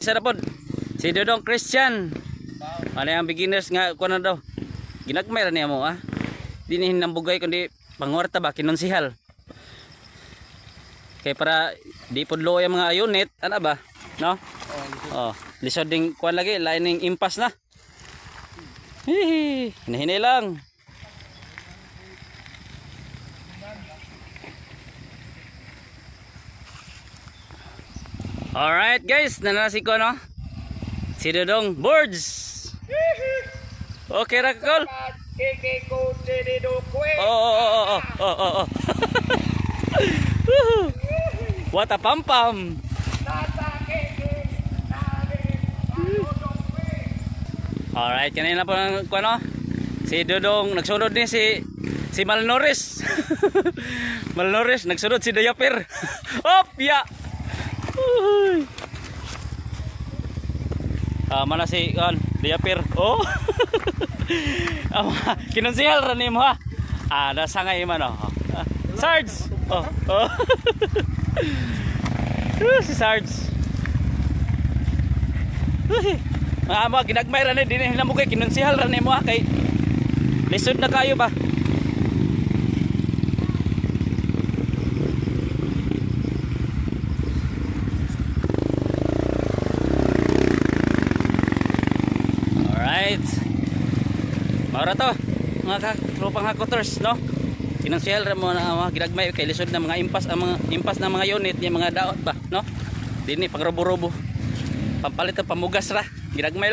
Isa pod. Si Dodong Christian. Ano yung beginners nga kuno daw. Ginagmay ra niya mo ah. Dinihin ng bugay kundi pangwarta ba kinonsihal. Kay para di pod loy ang mga unit, ano ba? No? Oh, lisod ding kuan lagi, lain ning impas na. Hihi, hinahinay lang. Alright guys, nanasi ko no. Si Dodong Boards. Okay ra kol. Kiki ko do kwe. Oh, oh, oh. What a pam pam. Alright, kanina po ng ano? Si Dodong nagsunod din si si Malnores. Malnores nagsunod si Dayaper. Op, Ah, mana si kan Dayaper. Oh. Ama, kinonsihal ra nimo ha. Ah, nasa nga man oh. Ah, Sarge. Oh. oh. Si Sarge. Mga amo, ginagmay ra ni dinhi na mo kay kinonsihal ra nimo ha kay lisod na kayo ba? Alright. Maura to. Mga katropang hakoters, no? Kinonsihal ra mo na mga ginagmay kay lisod na mga impas ang mga impas na mga unit, yung mga daot ba, no? Dini pang robo-robo. Pampalit ang pamugas ra. Ginagmay.